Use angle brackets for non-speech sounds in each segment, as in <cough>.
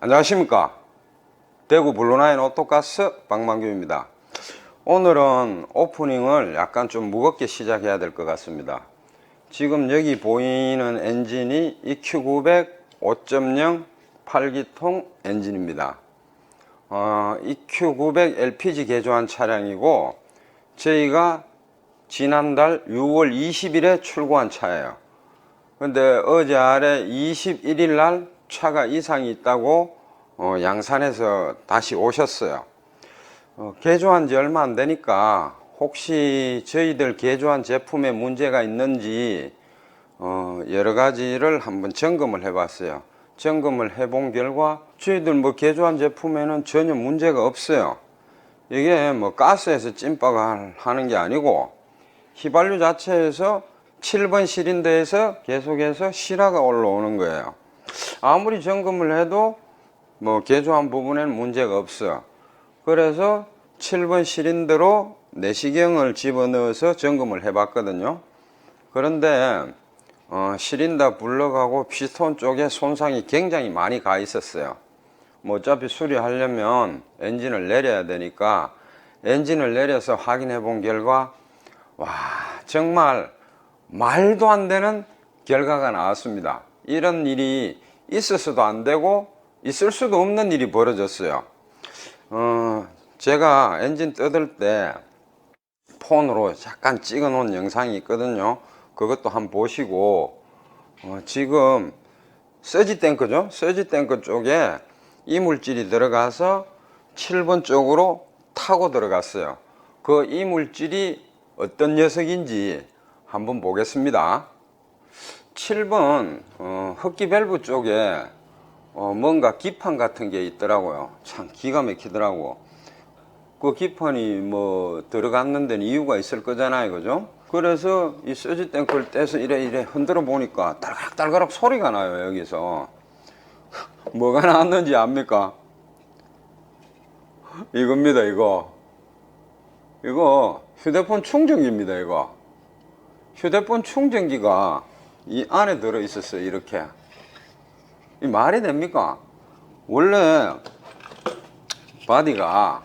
안녕하십니까? 대구 블루나인 오토가스 박만규입니다. 오늘은 오프닝을 약간 좀 무겁게 시작해야 될 것 같습니다. 지금 여기 보이는 엔진이 EQ900 5.0 8기통 엔진입니다. 어, EQ900 LPG 개조한 차량이고 저희가 지난달 6월 20일에 출고한 차예요. 근데 어제 아래 21일 날 차가 이상이 있다고 어, 양산에서 다시 오셨어요. 어, 개조한 지 얼마 안 되니까 혹시 저희들 개조한 제품에 문제가 있는지 어, 여러 가지를 한번 점검을 해봤어요. 점검을 해본 결과 저희들 뭐 개조한 제품에는 전혀 문제가 없어요. 이게 뭐 가스에서 찐빠가 하는 게 아니고 휘발유 자체에서 7번 시린더에서 계속해서 실화가 올라오는 거예요. 아무리 점검을 해도 뭐 개조한 부분에는 문제가 없어. 그래서 7번 시린더로 내시경을 집어넣어서 점검을 해봤거든요. 그런데 어, 시린더 블럭하고 피스톤 쪽에 손상이 굉장히 많이 가 있었어요. 뭐 어차피 수리하려면 엔진을 내려야 되니까 엔진을 내려서 확인해 본 결과 와 정말 말도 안 되는 결과가 나왔습니다. 이런 일이 있어서도 안 되고 있을 수도 없는 일이 벌어졌어요. 어, 제가 엔진 뜯을 때 폰으로 잠깐 찍어 놓은 영상이 있거든요. 그것도 한번 보시고 어, 지금 서지 탱크죠. 서지 탱크 쪽에 이물질이 들어가서 7번 쪽으로 타고 들어갔어요. 그 이물질이 어떤 녀석인지 한번 보겠습니다. 7번 어, 흡기 밸브 쪽에 어, 뭔가 기판 같은 게 있더라고요. 참 기가 막히더라고. 그 기판이 뭐 들어갔는 데는 이유가 있을 거잖아요. 그죠? 그래서 이 서지 탱크를 떼서 이래 이래 흔들어 보니까 딸가락딸가락 소리가 나요. 여기서. 뭐가 나왔는지 압니까? 이겁니다. 이거. 이거 휴대폰 충전기입니다. 이거. 휴대폰 충전기가 이 안에 들어 있었어요. 이렇게. 이 말이 됩니까? 원래 바디가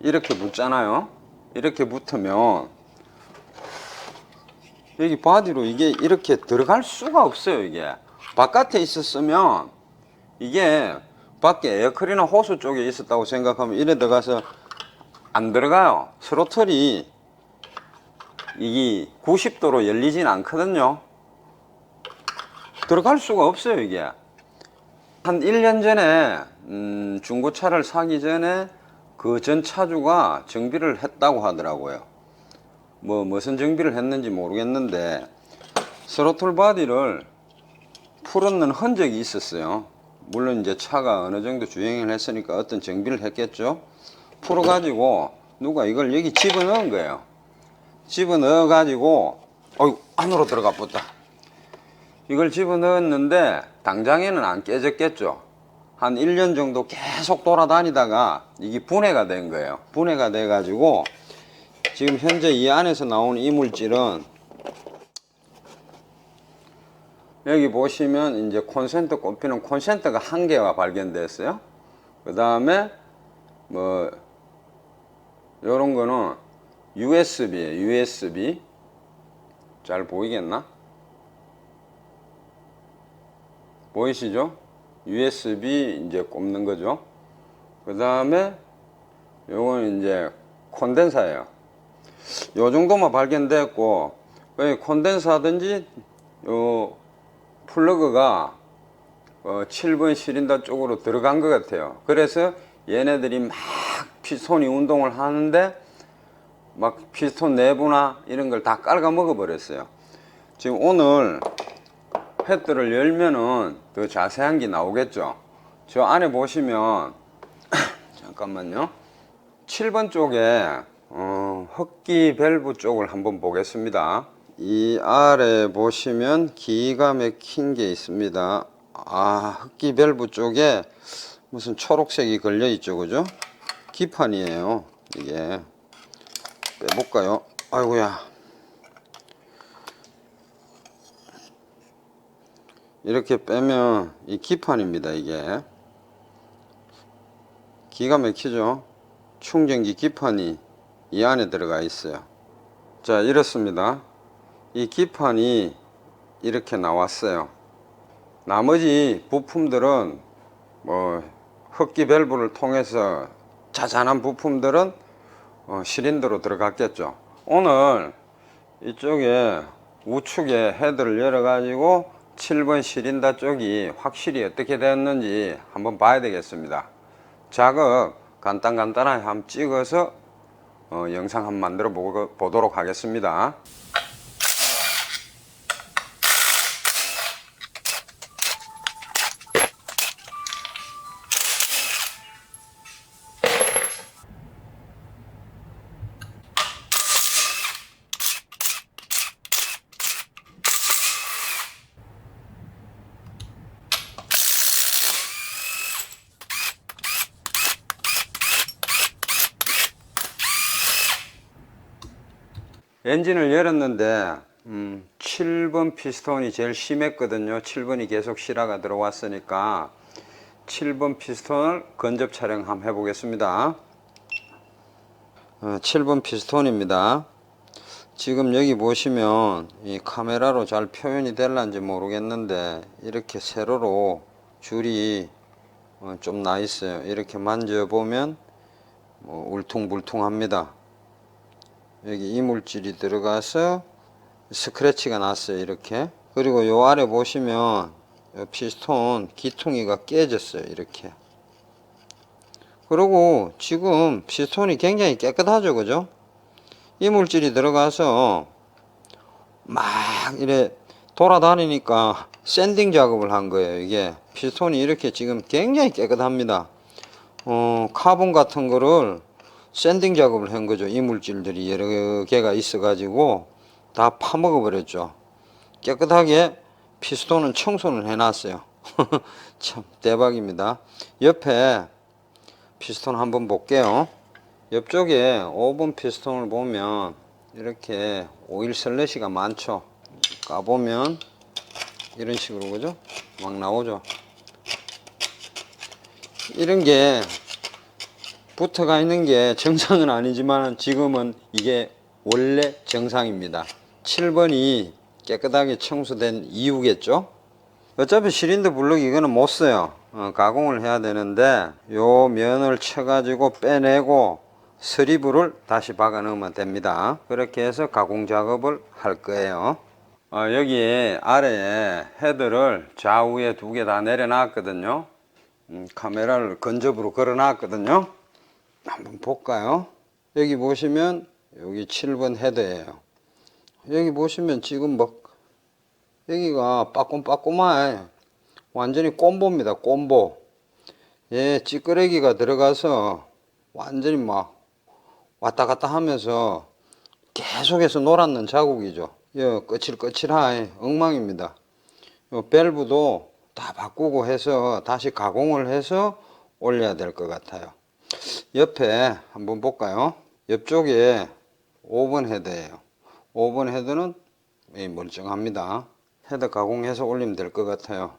이렇게 붙잖아요. 이렇게 붙으면 여기 바디로 이게 이렇게 들어갈 수가 없어요. 이게 바깥에 있었으면 이게 밖에 에어컨이나 호수 쪽에 있었다고 생각하면 이래 들어가서 안 들어가요. 스로틀이 이게 90도로 열리진 않거든요. 들어갈 수가 없어요, 이게. 한 1년 전에, 음, 중고차를 사기 전에 그 전 차주가 정비를 했다고 하더라고요. 뭐, 무슨 정비를 했는지 모르겠는데, 스로틀 바디를 풀었는 흔적이 있었어요. 물론 이제 차가 어느 정도 주행을 했으니까 어떤 정비를 했겠죠. 풀어 가지고 누가 이걸 여기 집어넣은 거예요. 집어넣어 가지고, 어이 안으로 들어가 붙다. 이걸 집어넣었는데 당장에는 안 깨졌겠죠. 한 1년 정도 계속 돌아다니다가 이게 분해가 된 거예요. 분해가 돼 가지고 지금 현재 이 안에서 나온 이물질은 여기 보시면 이제 콘센트 꼽히는 콘센트가 한 개가 발견됐어요. 그 다음에 뭐 요런 거는 USB에요. USB 잘 보이겠나? 보이시죠? USB 이제 꼽는 거죠. 그 다음에 요건 이제 콘덴사예요. 요 정도만 발견됐고, 왜 콘덴사든지 요 플러그가 어, 7번 시린더 쪽으로 들어간 것 같아요. 그래서 얘네들이 막 피스톤이 운동을 하는데 막 피스톤 내부나 이런 걸 다 깔아 먹어 버렸어요. 지금 오늘 패드를 열면은 더 자세한 게 나오겠죠. 저 안에 보시면 <clears throat> 잠깐만요. 7번 쪽에 어, 흡기 밸브 쪽을 한번 보겠습니다. 이 아래 보시면 기가 막힌 게 있습니다. 아, 흡기 밸브 쪽에 무슨 초록색이 걸려 있죠, 그죠? 기판이에요. 이게 빼볼까요? 아이고야. 이렇게 빼면 이 기판입니다 이게. 기가 막히죠? 충전기 기판이 이 안에 들어가 있어요. 자 이렇습니다. 이 기판이 이렇게 나왔어요. 나머지 부품들은 뭐 흡기 밸브를 통해서 자잘한 부품들은 어, 실린더로 들어갔겠죠. 오늘 이쪽에 우측에 헤드를 열어 가지고 7번 실린더 쪽이 확실히 어떻게 되었는지 한번 봐야 되겠습니다. 작업 간단간단하게 한번 찍어서 어, 영상 한번 만들어 보, 보도록 하겠습니다 엔진을 열었는데 음, 7번 피스톤이 제일 심했거든요. 7번이 계속 실화가 들어왔으니까 7번 피스톤을 건접 촬영 한번 해보겠습니다. 어, 7번 피스톤입니다. 지금 여기 보시면 이 카메라로 잘 표현이 될란지 모르겠는데 이렇게 세로로 줄이 어, 좀나 있어요. 이렇게 만져보면 뭐 울퉁불퉁합니다 여기 이물질이 들어가서 스크래치가 났어요 이렇게. 그리고 요 아래 보시면 요 피스톤 기퉁이가 깨졌어요 이렇게. 그리고 지금 피스톤이 굉장히 깨끗하죠 그죠? 이물질이 들어가서 막 이래 돌아다니니까 샌딩 작업을 한 거예요 이게. 피스톤이 이렇게 지금 굉장히 깨끗합니다. 어, 카본 같은 거를 샌딩 작업을 한 거죠. 이물질들이 여러 개가 있어 가지고 다 파먹어 버렸죠. 깨끗하게 피스톤은 청소를 해 놨어요. <laughs> 참 대박입니다. 옆에 피스톤 한번 볼게요. 옆쪽에 5번 피스톤을 보면 이렇게 오일 슬래시가 많죠. 까보면 이런 식으로 그죠? 막 나오죠. 이런 게 붙어가 있는 게 정상은 아니지만 지금은 이게 원래 정상입니다. 7번이 깨끗하게 청소된 이유겠죠? 어차피 시린더 블럭 이거는 못 써요. 어, 가공을 해야 되는데 요 면을 쳐 가지고 빼내고 스리브를 다시 박아 넣으면 됩니다. 그렇게 해서 가공 작업을 할 거예요. 어, 여기 아래에 헤드를 좌우에 두 개 다 내려놨거든요. 음, 카메라를 근접으로 걸어 놨거든요. 한번 볼까요? 여기 보시면 여기 7번 헤드예요. 여기 보시면 지금 뭐 여기가 빠꼼빠꼼해 완전히 꼼보입니다. 꼼보. 예, 찌끄레기가 들어가서 완전히 막 왔다 갔다 하면서 계속해서 놀았는 자국이죠. 예, 거칠거칠한 엉망입니다. 요 밸브도 다 바꾸고 해서 다시 가공을 해서 올려야 될 것 같아요. 옆에 한번 볼까요? 옆쪽에 5번 헤드예요. 5번 헤드는 멀쩡합니다. 헤드 가공해서 올리면 될 것 같아요.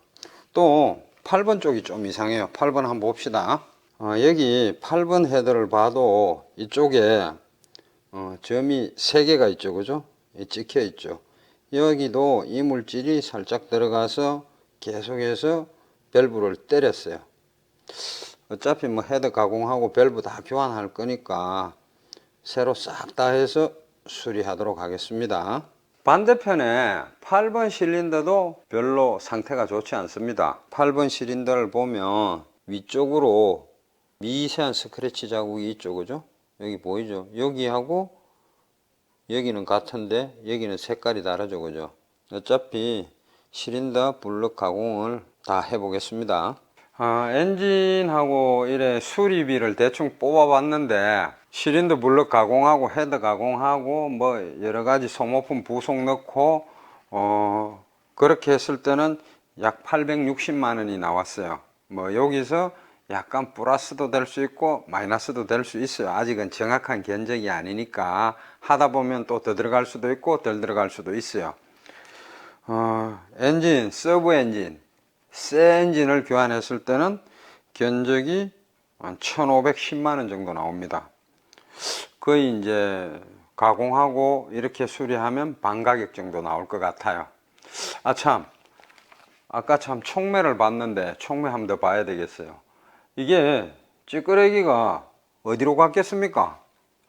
또 8번 쪽이 좀 이상해요. 8번 한번 봅시다. 어, 여기 8번 헤드를 봐도 이쪽에 어, 점이 3개가 있죠. 그죠? 찍혀 있죠. 여기도 이물질이 살짝 들어가서 계속해서 밸브를 때렸어요. 어차피 뭐 헤드 가공하고 밸브 다 교환할 거니까 새로 싹 다 해서 수리하도록 하겠습니다. 반대편에 8번 실린더도 별로 상태가 좋지 않습니다. 8번 실린더를 보면 위쪽으로 미세한 스크래치 자국이. 그죠? 여기 보이죠? 여기하고 여기는 같은데 여기는 색깔이 다르죠. 그죠? 어차피 실린더 블럭 가공을 다 해보겠습니다. 아, 엔진하고 이래 수리비를 대충 뽑아봤는데 실린더 블럭 가공하고 헤드 가공하고 뭐 여러 가지 소모품 부속 넣고 어 그렇게 했을 때는 약 860만 원이 나왔어요. 뭐 여기서 약간 플러스도 될 수 있고 마이너스도 될 수 있어요. 아직은 정확한 견적이 아니니까 하다 보면 또 더 들어갈 수도 있고 덜 들어갈 수도 있어요. 어, 엔진, 서브 엔진 새 엔진을 교환했을 때는 견적이 한 1,510만 원 정도 나옵니다. 거의 이제 가공하고 이렇게 수리하면 반 가격 정도 나올 것 같아요. 아 참, 아까 참 총매를 봤는데 총매 한번 더 봐야 되겠어요. 이게 찌끄레기가 어디로 갔겠습니까?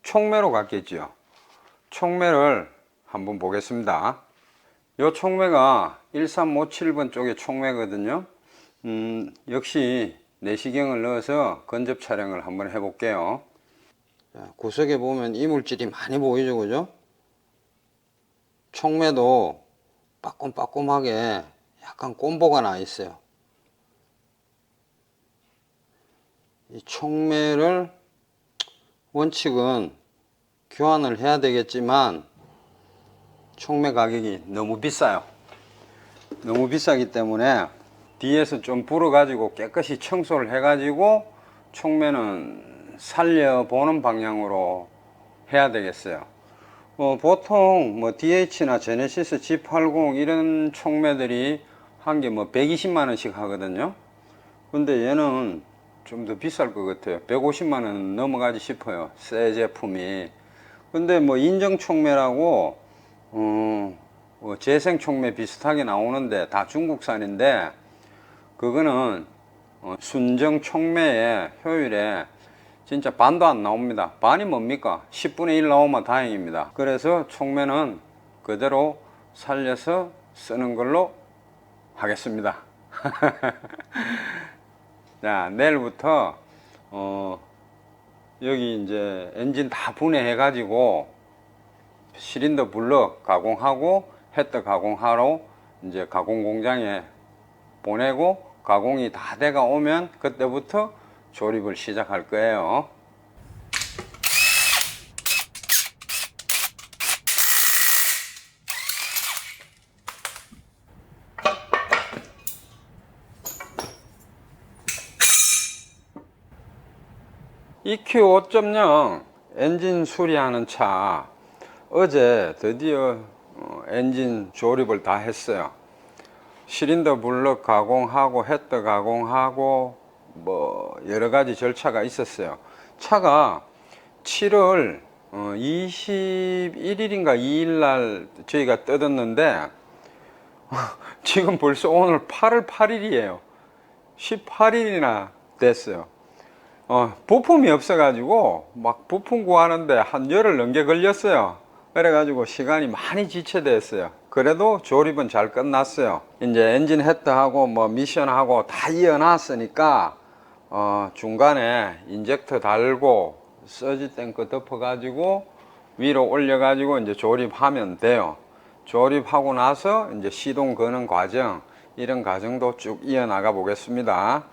총매로 갔겠지요. 총매를 한번 보겠습니다. 요 총매가 1357번 쪽의 총매거든요. 음, 역시 내시경을 넣어서 건접 촬영을 한번 해볼게요. 자, 구석에 보면 이물질이 많이 보이죠, 그죠? 총매도 빠꼼빠꼼하게 약간 꼼보가 나 있어요. 이 총매를 원칙은 교환을 해야 되겠지만 총매 가격이 너무 비싸요. 너무 비싸기 때문에 뒤에서 좀 불어가지고 깨끗이 청소를 해가지고 총매는 살려보는 방향으로 해야 되겠어요. 어, 보통 뭐 DH나 제네시스 G80 이런 총매들이 한 개 뭐 120만 원씩 하거든요. 근데 얘는 좀 더 비쌀 것 같아요. 150만 원 넘어가지 싶어요. 새 제품이. 근데 뭐 인정 총매라고 어, 뭐 재생 총매 비슷하게 나오는데 다 중국산인데 그거는 어, 순정 총매의 효율에 진짜 반도 안 나옵니다. 반이 뭡니까? 10분의 1 나오면 다행입니다. 그래서 총매는 그대로 살려서 쓰는 걸로 하겠습니다. <laughs> 자, 내일부터 어, 여기 이제 엔진 다 분해해 가지고 시린더 블럭 가공하고 헤드 가공하러 이제 가공 공장에 보내고 가공이 다 돼가 오면 그때부터 조립을 시작할 거예요. EQ 5.0 엔진 수리하는 차 어제 드디어 어, 엔진 조립을 다 했어요. 시린더 블럭 가공하고 헤드 가공하고 뭐 여러 가지 절차가 있었어요. 차가 7월 21일인가 2일 날 저희가 뜯었는데 <laughs> 지금 벌써 오늘 8월 8일이에요. 18일이나 됐어요. 어, 부품이 없어가지고 막 부품 구하는데 한 열흘 넘게 걸렸어요. 그래가지고 시간이 많이 지체됐어요. 그래도 조립은 잘 끝났어요. 이제 엔진 헤드하고 뭐 미션하고 다 이어놨으니까 어, 중간에 인젝터 달고 서지 탱크 덮어가지고 위로 올려가지고 이제 조립하면 돼요. 조립하고 나서 이제 시동 거는 과정 이런 과정도 쭉 이어나가 보겠습니다.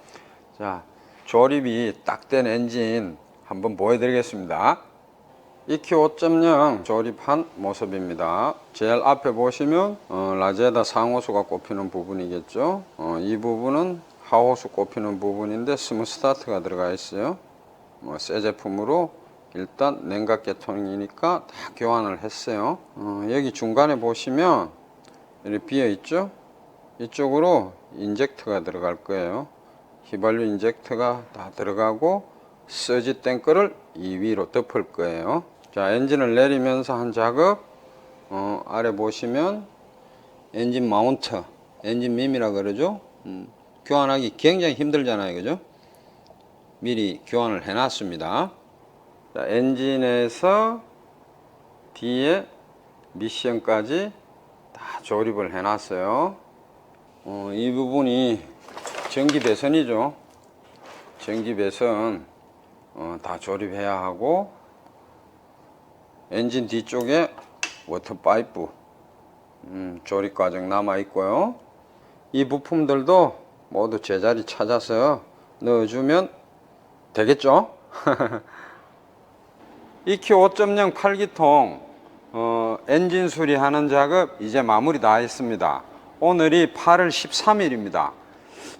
자, 조립이 딱 된 엔진 한번 보여드리겠습니다. EQ 5.0 조립한 모습입니다. 제일 앞에 보시면 어, 라제다 상호수가 꼽히는 부분이겠죠. 어, 이 부분은 하호수 꼽히는 부분인데 스무스타트가 들어가 있어요. 뭐 새 제품으로 일단 냉각 계통이니까 다 교환을 했어요. 어, 여기 중간에 보시면 이렇게 비어 있죠. 이쪽으로 인젝터가 들어갈 거예요. 휘발유 인젝터가 다 들어가고 서지 탱크를 이 위로 덮을 거예요. 자, 엔진을 내리면서 한 작업. 어, 아래 보시면 엔진 마운트, 엔진 밈이라 그러죠. 음, 교환하기 굉장히 힘들잖아요, 그죠? 미리 교환을 해 놨습니다. 자, 엔진에서 뒤에 미션까지 다 조립을 해 놨어요. 어, 이 부분이 전기 배선이죠. 전기 배선 어, 다 조립해야 하고 엔진 뒤쪽에 워터 파이프 음, 조립 과정 남아 있고요. 이 부품들도 모두 제자리 찾아서 넣어주면 되겠죠? EQ 5.0 8기통 어, 엔진 수리하는 작업 이제 마무리 다 했습니다. 오늘이 8월 13일입니다.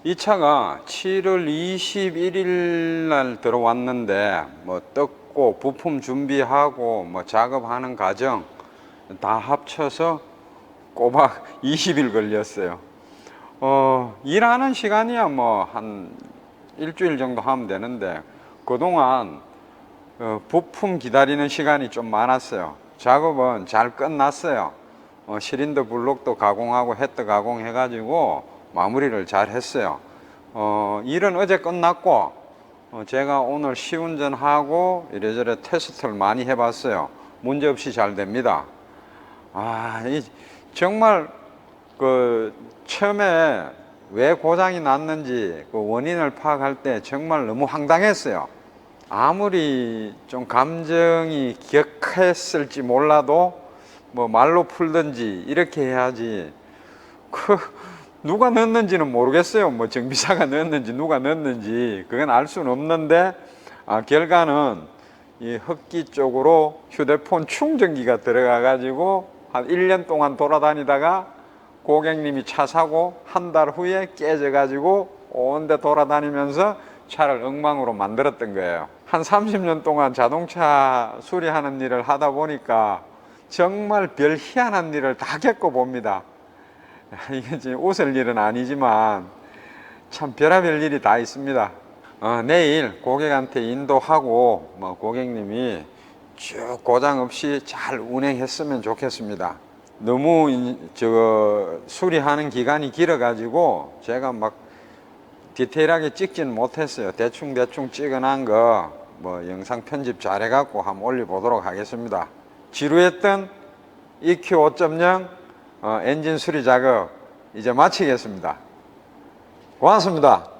이 차가 7월 21일 날 들어왔는데 뭐 뜯고 부품 준비하고 뭐 작업하는 과정 다 합쳐서 꼬박 <laughs> 20일 걸렸어요. 어, 일하는 시간이야 뭐 한 일주일 정도 하면 되는데 그동안 어, 부품 기다리는 시간이 좀 많았어요. 작업은 잘 끝났어요. 어, 시린더 블록도 가공하고 헤드 가공해가지고 마무리를 잘 했어요. 어, 일은 어제 끝났고 어, 제가 오늘 시운전하고 이래저래 테스트를 많이 해봤어요. 문제 없이 잘 됩니다. 아, 이 정말 그 처음에 왜 고장이 났는지 그 원인을 파악할 때 정말 너무 황당했어요. 아무리 좀 감정이 격했을지 몰라도 뭐 말로 풀든지 이렇게 해야지 그 누가 넣었는지는 모르겠어요. 뭐 정비사가 <laughs> 넣었는지 누가 넣었는지 그건 알 수는 없는데 아, 결과는 이 흡기 쪽으로 휴대폰 충전기가 들어가 가지고 한 1년 동안 돌아다니다가 고객님이 차 사고 한 달 후에 깨져 가지고 온데 돌아다니면서 차를 엉망으로 만들었던 거예요. 한 30년 동안 자동차 수리하는 일을 하다 보니까 정말 별 희한한 일을 다 겪어 봅니다. <laughs> 이게 지금 웃을 일은 아니지만 참 별의별 일이 다 있습니다. 어, 내일 고객한테 인도하고 뭐 고객님이 쭉 고장 없이 잘 운행했으면 좋겠습니다. 너무 이- 저 수리하는 기간이 길어가지고 제가 막 디테일하게 찍지는 못했어요. 대충 대충 찍어놓은 거뭐 영상 편집 잘해갖고 한번 올려보도록 하겠습니다. 지루했던 EQ 5.0 어, 엔진 수리 작업 이제 마치겠습니다. 고맙습니다.